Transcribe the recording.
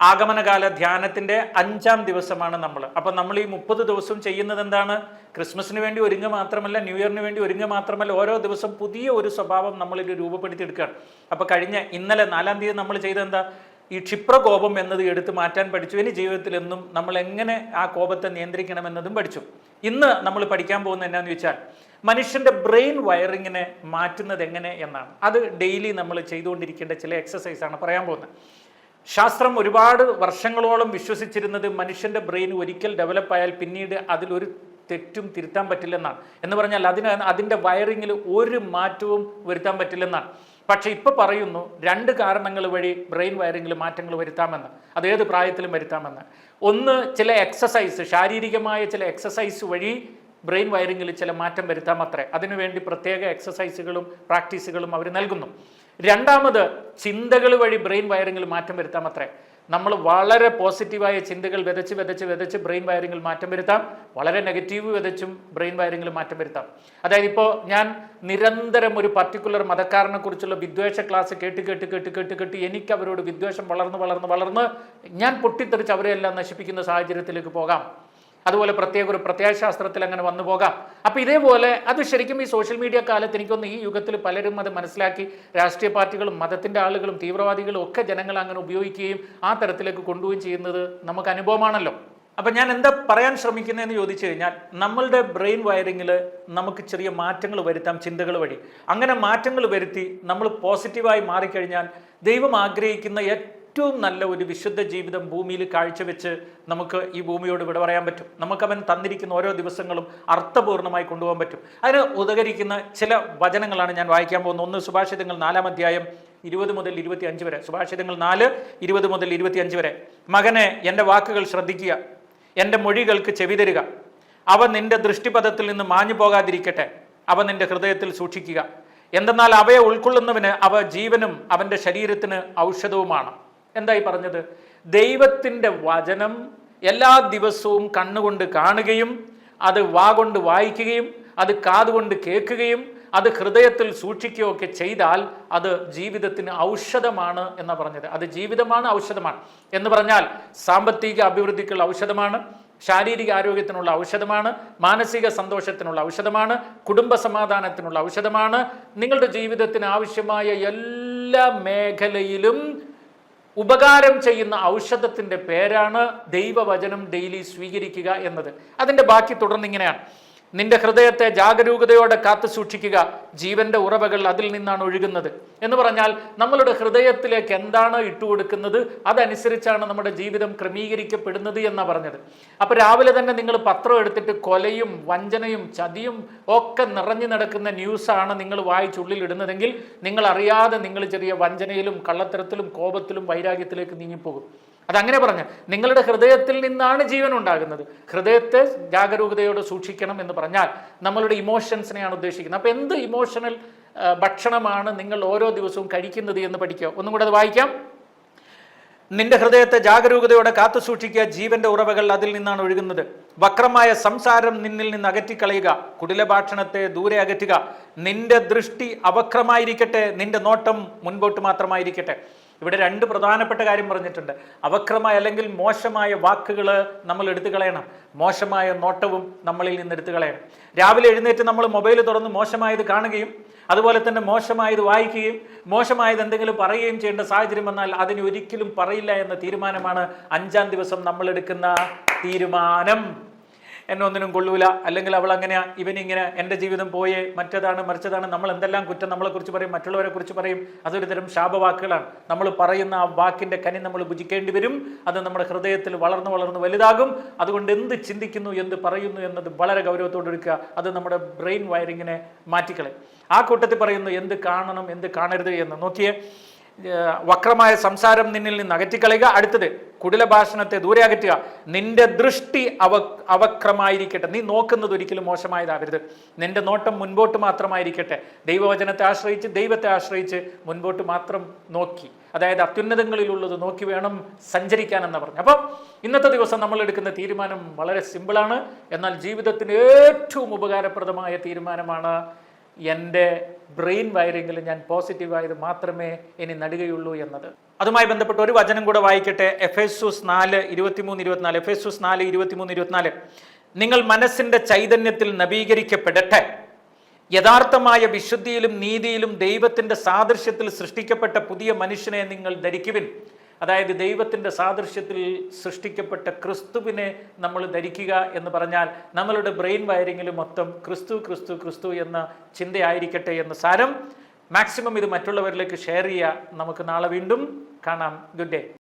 ആഗമനകാല ധ്യാനത്തിന്റെ അഞ്ചാം ദിവസമാണ് നമ്മൾ. അപ്പം നമ്മൾ ഈ മുപ്പത് ദിവസം ചെയ്യുന്നത് എന്താണ്? ക്രിസ്മസിന് വേണ്ടി ഒരുങ്ങുക മാത്രമല്ല ന്യൂ ഇയറിന് വേണ്ടി ഒരുങ്ങുക മാത്രമല്ല ഓരോ ദിവസം പുതിയ ഒരു സ്വഭാവം നമ്മളിൽ രൂപപ്പെടുത്തിയെടുക്കുകയാണ്. അപ്പോൾ കഴിഞ്ഞ ഇന്നലെ നാലാം തീയതി നമ്മൾ ചെയ്തെന്താ ഈ ക്ഷിപ്രകോപം എന്നത് എടുത്ത് മാറ്റാൻ പഠിച്ചു. ഇനി ജീവിതത്തിൽ എന്നും നമ്മൾ എങ്ങനെ ആ കോപത്തെ നിയന്ത്രിക്കണം എന്നതും പഠിച്ചു. ഇന്ന് നമ്മൾ പഠിക്കാൻ പോകുന്ന എന്നാന്ന് ചോദിച്ചാൽ മനുഷ്യന്റെ ബ്രെയിൻ വയറിങ്ങിനെ മാറ്റുന്നത് എങ്ങനെ എന്നാണ്. അത് ഡെയിലി നമ്മൾ ചെയ്തുകൊണ്ടിരിക്കേണ്ട ചില എക്സസൈസ് ആണ് പറയാൻ പോകുന്നത്. ശാസ്ത്രം ഒരുപാട് വർഷങ്ങളോളം വിശ്വസിച്ചിരുന്നത് മനുഷ്യന്റെ ബ്രെയിൻ ഒരിക്കൽ ഡെവലപ്പ് ആയാൽ പിന്നീട് അതിലൊരു തെറ്റും തിരുത്താൻ പറ്റില്ലെന്നാണ്. എന്ന് പറഞ്ഞാൽ അതിന് അതിന്റെ വയറിങ്ങിൽ ഒരു മാറ്റവും വരുത്താൻ പറ്റില്ലെന്നാണ്. പക്ഷേ ഇപ്പോൾ പറയുന്നു രണ്ട് കാരണങ്ങൾ വഴി ബ്രെയിൻ വയറിങ്ങിൽ മാറ്റങ്ങൾ വരുത്താമെന്ന്. അത് ഏത് പ്രായത്തിലും വരുത്താമെന്ന്. ഒന്ന് ചില എക്സസൈസ് ശാരീരികമായ ചില എക്സസൈസ് വഴി ബ്രെയിൻ വയറിങ്ങിൽ ചില മാറ്റം വരുത്താമത്രേ അതിനുവേണ്ടി പ്രത്യേക എക്സസൈസുകളും പ്രാക്ടീസുകളും അവർ നൽകുന്നു. രണ്ടാമത് ചിന്തകൾ വഴി ബ്രെയിൻ വയറിങ്ങിൽ മാറ്റം വരുത്താം വരുത്താമത്രേ നമ്മൾ വളരെ പോസിറ്റീവായ ചിന്തകൾ വിതച്ച് വിതച്ച് വിതച്ച് ബ്രെയിൻ വയറിങ്ങിൽ മാറ്റം വരുത്താം. വളരെ നെഗറ്റീവ് വിതച്ചും ബ്രെയിൻ വയറിങ്ങിൽ മാറ്റം വരുത്താം. അതായത് ഇപ്പോൾ ഞാൻ നിരന്തരം ഒരു പർട്ടിക്കുലർ മതക്കാരനെ കുറിച്ചുള്ള വിദ്വേഷ ക്ലാസ് കേട്ട് കേട്ട് കേട്ട് കേട്ട് കേട്ട് എനിക്ക് അവരോട് വിദ്വേഷം വളർന്ന് വളർന്ന് വളർന്ന് ഞാൻ പൊട്ടിത്തെറിച്ച് അവരെല്ലാം നശിപ്പിക്കുന്ന സാഹചര്യത്തിലേക്ക് പോകാം. അതുപോലെ പ്രത്യേക ഒരു പ്രത്യയശാസ്ത്രത്തിൽ അങ്ങനെ വന്നു പോകാം. അപ്പോൾ ഇതേപോലെ അത് ശരിക്കും ഈ സോഷ്യൽ മീഡിയ കാലത്ത് എനിക്കൊന്ന് ഈ യുഗത്തിൽ പലരും അത് മനസ്സിലാക്കി രാഷ്ട്രീയ പാർട്ടികളും മതത്തിന്റെ ആളുകളും തീവ്രവാദികളും ഒക്കെ ജനങ്ങൾ അങ്ങനെ ഉപയോഗിക്കുകയും ആ തരത്തിലേക്ക് കൊണ്ടുപോവുകയും ചെയ്യുന്നത് നമുക്ക് അനുഭവമാണല്ലോ. അപ്പം ഞാൻ എന്താ പറയാൻ ശ്രമിക്കുന്നതെന്ന് ചോദിച്ചു കഴിഞ്ഞാൽ നമ്മളുടെ ബ്രെയിൻ വയറിങ്ങിൽ നമുക്ക് ചെറിയ മാറ്റങ്ങൾ വരുത്താം ചിന്തകൾ വഴി. അങ്ങനെ മാറ്റങ്ങൾ വരുത്തി നമ്മൾ പോസിറ്റീവായി മാറിക്കഴിഞ്ഞാൽ ദൈവം ആഗ്രഹിക്കുന്ന ഏറ്റവും നല്ല ഒരു വിശുദ്ധ ജീവിതം ഭൂമിയിൽ കാഴ്ചവെച്ച് നമുക്ക് ഈ ഭൂമിയോട് വിട പറയാൻ പറ്റും. നമുക്കവൻ തന്നിരിക്കുന്ന ഓരോ ദിവസങ്ങളും അർത്ഥപൂർണമായി കൊണ്ടുപോകാൻ പറ്റും. അതിന് ഉദകരിക്കുന്ന ചില വചനങ്ങളാണ് ഞാൻ വായിക്കാൻ പോകുന്നത്. ഒന്ന് സുഭാഷിതങ്ങൾ നാലാം അധ്യായം ഇരുപത് മുതൽ ഇരുപത്തി അഞ്ച് വരെ. സുഭാഷിതങ്ങൾ നാല് ഇരുപത് മുതൽ ഇരുപത്തി അഞ്ച് വരെ. മകനെ എന്റെ വാക്കുകൾ ശ്രദ്ധിക്കുക. എന്റെ മൊഴികൾക്ക് ചെവി തരിക അവ നിന്റെ ദൃഷ്ടിപഥത്തിൽ നിന്ന് മാഞ്ഞു പോകാതിരിക്കട്ടെ. അവ നിന്റെ ഹൃദയത്തിൽ സൂക്ഷിക്കുക. എന്തെന്നാൽ അവയെ ഉൾക്കൊള്ളുന്നവന് അവ ജീവനും അവന്റെ ശരീരത്തിന് ഔഷധവുമാണ്. എന്തായി പറഞ്ഞത്? ദൈവത്തിന്റെ വചനം എല്ലാ ദിവസവും കണ്ണുകൊണ്ട് കാണുകയും അത് വാ കൊണ്ട് വായിക്കുകയും അത് കാതുകൊണ്ട് കേൾക്കുകയും അത് ഹൃദയത്തിൽ സൂക്ഷിക്കുകയൊക്കെ ചെയ്താൽ അത് ജീവിതത്തിന് ഔഷധമാണ് എന്ന് പറഞ്ഞത്. അത് ജീവിതമാണ് ഔഷധമാണ്. എന്ന് പറഞ്ഞാൽ സാമ്പത്തിക അഭിവൃദ്ധിക്കുള്ള ഔഷധമാണ് ശാരീരിക ആരോഗ്യത്തിനുള്ള ഔഷധമാണ് മാനസിക സന്തോഷത്തിനുള്ള ഔഷധമാണ് കുടുംബ സമാധാനത്തിനുള്ള ഔഷധമാണ്. നിങ്ങളുടെ ജീവിതത്തിന് ആവശ്യമായ എല്ലാ മേഖലയിലും ഉപകാരം ചെയ്യുന്ന ഔഷധത്തിന്റെ പേരാണ് ദൈവവചനം ഡെയിലി സ്വീകരിക്കുക എന്നത്. അതിന്റെ ബാക്കി തുടർന്നിങ്ങനെയാണ് നിന്റെ ഹൃദയത്തെ ജാഗരൂകതയോടെ കാത്തു സൂക്ഷിക്കുക. ജീവന്റെ ഉറവകൾ അതിൽ നിന്നാണ് ഒഴുകുന്നത്. എന്ന് പറഞ്ഞാൽ നമ്മളുടെ ഹൃദയത്തിലേക്ക് എന്താണ് ഇട്ടുകൊടുക്കുന്നത് അതനുസരിച്ചാണ് നമ്മുടെ ജീവിതം ക്രമീകരിക്കപ്പെടുന്നത് എന്നാണ് പറഞ്ഞത്. അപ്പോൾ രാവിലെ തന്നെ നിങ്ങൾ പത്രം എടുത്തിട്ട് കൊലയും വഞ്ചനയും ചതിയും ഒക്കെ നിറഞ്ഞു നടക്കുന്ന ന്യൂസാണ് നിങ്ങൾ വായിച്ചുള്ളിൽ ഇടുന്നതെങ്കിൽ നിങ്ങൾ അറിയാതെ നിങ്ങൾ ചെറിയ വഞ്ചനയിലും കള്ളത്തരത്തിലും കോപത്തിലും വൈരാഗ്യത്തിലേക്ക് നീങ്ങിപ്പോകും. അതങ്ങനെ പറഞ്ഞ നിങ്ങളുടെ ഹൃദയത്തിൽ നിന്നാണ് ജീവൻ ഉണ്ടാകുന്നത്. ഹൃദയത്തെ ജാഗരൂകതയോടെ സൂക്ഷിക്കണം എന്ന് പറഞ്ഞാൽ നമ്മളുടെ ഇമോഷൻസിനെയാണ് ഉദ്ദേശിക്കുന്നത്. അപ്പോൾ എന്ത് ഇമോഷണൽ ഭക്ഷണമാണ് നിങ്ങൾ ഓരോ ദിവസവും കഴിക്കുന്നത് എന്ന് പഠിക്കുക. ഒന്നും കൂടെ അത് വായിക്കാം. നിന്റെ ഹൃദയത്തെ ജാഗരൂകതയോടെ കാത്തു സൂക്ഷിക്കുക. ജീവന്റെ ഉറവകൾ അതിൽ നിന്നാണ് ഒഴുകുന്നത്. വക്രമായ സംസാരം നിന്നിൽ നിന്ന് അകറ്റിക്കളയുക. കുടില ഭാഷണത്തെ ദൂരെ അകറ്റുക. നിന്റെ ദൃഷ്ടി അവക്രമായിരിക്കട്ടെ. നിന്റെ നോട്ടം മുൻപോട്ട് മാത്രമായിരിക്കട്ടെ. ഇവിടെ രണ്ട് പ്രധാനപ്പെട്ട കാര്യം പറഞ്ഞിട്ടുണ്ട്. അവക്രമായ അല്ലെങ്കിൽ മോശമായ വാക്കുകൾ നമ്മൾ എടുത്തു കളയണം. മോശമായ നോട്ടവും നമ്മളിൽ നിന്ന് എടുത്തു കളയണം. രാവിലെ എഴുന്നേറ്റ് നമ്മൾ മൊബൈൽ തുറന്ന് മോശമായത് കാണുകയും അതുപോലെ തന്നെ മോശമായത് വായിക്കുകയും മോശമായത് എന്തെങ്കിലും പറയുകയും ചെയ്യേണ്ട സാഹചര്യം വന്നാൽ അതിന് ഒരിക്കലും പറയില്ല എന്ന തീരുമാനമാണ് അഞ്ചാം ദിവസം നമ്മൾ എടുക്കുന്ന തീരുമാനം. എന്നെ ഒന്നിനും കൊള്ളൂല. അല്ലെങ്കിൽ അവൾ അങ്ങനെയാ ഇവനിങ്ങനെ എന്റെ ജീവിതം പോയേ മറ്റതാണ് മറിച്ചതാണ് നമ്മൾ എന്തെല്ലാം കുറ്റം നമ്മളെക്കുറിച്ച് പറയും മറ്റുള്ളവരെ കുറിച്ച് പറയും അതൊരു തരം ശാപവാക്കുകളാണ്. നമ്മൾ പറയുന്ന ആ വാക്കിന്റെ കനി നമ്മൾ ഭുജിക്കേണ്ടി വരും. അത് നമ്മുടെ ഹൃദയത്തിൽ വളർന്ന് വളർന്ന് വലുതാകും. അതുകൊണ്ട് എന്ത് ചിന്തിക്കുന്നു എന്ത് പറയുന്നു എന്നത് വളരെ ഗൗരവത്തോടെ എടുക്കുക. അത് നമ്മുടെ ബ്രെയിൻ വയറിങ്ങിനെ മാറ്റിക്കളെ ആ കൂട്ടത്തിൽ പറയുന്നു എന്ത് കാണണം എന്ത് കാണരുത് എന്ന്. നോക്കിയേ വക്രമായ സംസാരം നിന്നിൽ നിന്ന് അകറ്റിക്കളയുക. അടുത്തത് കുടില ഭാഷണത്തെ ദൂരെ അകറ്റുക. നിന്റെ ദൃഷ്ടി അവ അവക്രമായിരിക്കട്ടെ. നീ നോക്കുന്നത് ഒരിക്കലും മോശമായതാകരുത്. നിന്റെ നോട്ടം മുൻപോട്ട് മാത്രമായിരിക്കട്ടെ. ദൈവവചനത്തെ ആശ്രയിച്ച് ദൈവത്തെ ആശ്രയിച്ച് മുൻപോട്ട് മാത്രം നോക്കി. അതായത് അത്യുന്നതങ്ങളിലുള്ളത് നോക്കി വേണം സഞ്ചരിക്കാൻ എന്ന് പറഞ്ഞു അപ്പം ഇന്നത്തെ ദിവസം നമ്മൾ എടുക്കുന്ന തീരുമാനം വളരെ സിമ്പിളാണ് എന്നാൽ ജീവിതത്തിന് ഏറ്റവും ഉപകാരപ്രദമായ തീരുമാനമാണ് എന്റെ ബ്രെയിൻ വയറിങ്ങിൽ ഞാൻ പോസിറ്റീവായത് മാത്രമേ ഇനി നടുകയുള്ളൂ എന്നത്. അതുമായി ബന്ധപ്പെട്ട് ഒരു വചനം കൂടെ വായിക്കട്ടെ. എഫ് എസ് നാല് ഇരുപത്തിമൂന്ന് ഇരുപത്തിനാല്. എഫ് എസ് നാല് ഇരുപത്തിമൂന്ന് ഇരുപത്തിനാല്. നിങ്ങൾ മനസ്സിന്റെ ചൈതന്യത്തിൽ നവീകരിക്കപ്പെടട്ടെ. യഥാർത്ഥമായ വിശുദ്ധിയിലും നീതിയിലും ദൈവത്തിന്റെ സാദൃശ്യത്തിൽ സൃഷ്ടിക്കപ്പെട്ട പുതിയ മനുഷ്യനെ നിങ്ങൾ ധരിക്കുവിൻ. അതായത് ദൈവത്തിന്റെ സാദൃശ്യത്തിൽ സൃഷ്ടിക്കപ്പെട്ട ക്രിസ്തുവിനെ നമ്മൾ ധരിക്കുക എന്ന് പറഞ്ഞാൽ നമ്മളുടെ ബ്രെയിൻ വയറിങ്ങിൽ മൊത്തം ക്രിസ്തു ക്രിസ്തു ക്രിസ്തു എന്ന ചിന്തയായിരിക്കട്ടെ എന്ന സാരം. മാക്സിമം ഇത് മറ്റുള്ളവരിലേക്ക് ഷെയർ ചെയ്യുക. നമുക്ക് നാളെ വീണ്ടും കാണാം. Good day.